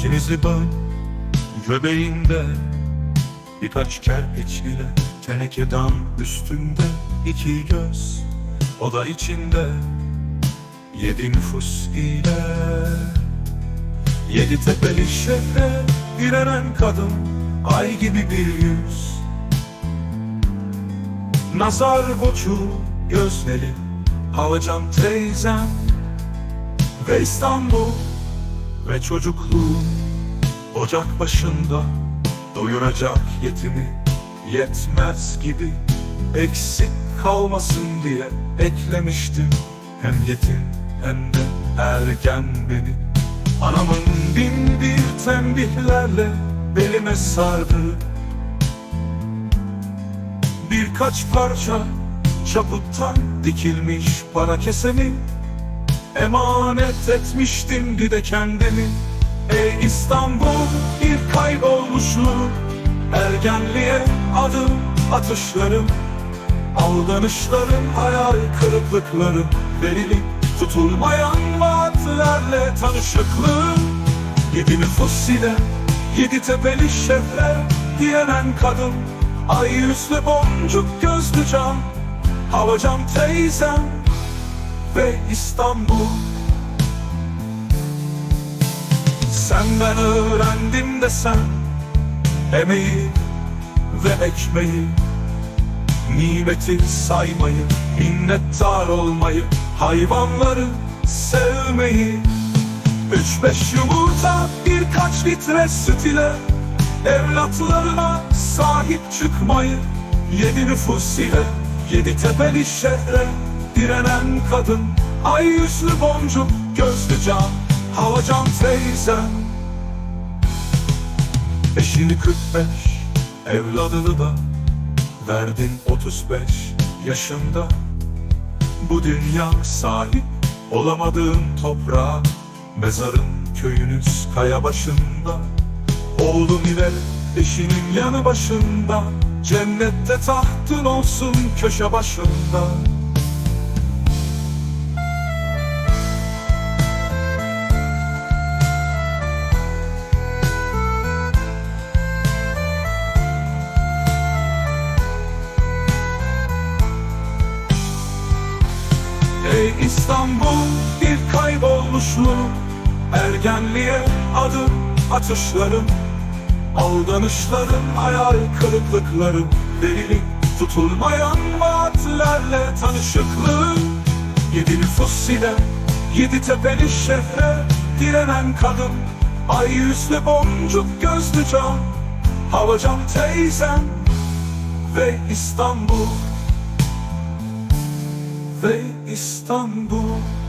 İkinizi ben göbeğinde Birkaç kerpiç ile teneke dam üstünde iki göz O da içinde Yedi nüfus ile. Yedi tepeli şehre direnen kadın Ay gibi bir yüz. Nazar boçu gözleri Havacan teyzem Ve İstanbul Ve çocukluğum Ocak başında Doyuracak yetimi Yetmez gibi Eksik kalmasın diye Eklemiştim. Hem yetim hem de ergen beni. Anamın bin bir tembihlerle Belime sardı. Birkaç parça çaputtan dikilmiş para kesemi Emanet etmiştim bir de kendimi. Ey İstanbul bir kaybolmuşluk. Ergenliğe adım atışlarım. Aldanışlarım, hayal kırıklıklarım. Verilip tutulmayan vaatlerle tanışıklığım Yedi nüfus ile yedi tepeli şefler Diyenen kadın. Ay yüzlü boncuk gözlü can. Havacan teyzem Ve İstanbul. Senden öğrendim de sen Emeği ve ekmeği Nimeti saymayı Minnettar olmayı Hayvanları sevmeyi. Üç beş yumurta birkaç litre süt ile Evlatlarına sahip çıkmayı Yedi nüfus ile Yedi tepeli şehre Direnen kadın. Ay yüzlü boncuk gözlü can Havacan teyzem Eşini 45 Evladını da Verdin 35 yaşında. Bu dünya sahip Olamadığın toprağa Mezarın köyünüz kaya başında. Oğlum ile eşinin yanı başında Cennette tahtın olsun köşe başında Ey İstanbul bir kaybolmuşluğum Ergenliğe adım atışlarım. Aldanışlarım, hayal kırıklıklarım. Delilik tutulmayan vaatlerle tanışıklığım Yedi nüfus ile yedi tepeli şehre Direnen kadın. Ay yüzlü boncuk gözlü can. Havacan teyzem Ve İstanbul. Ve İstanbul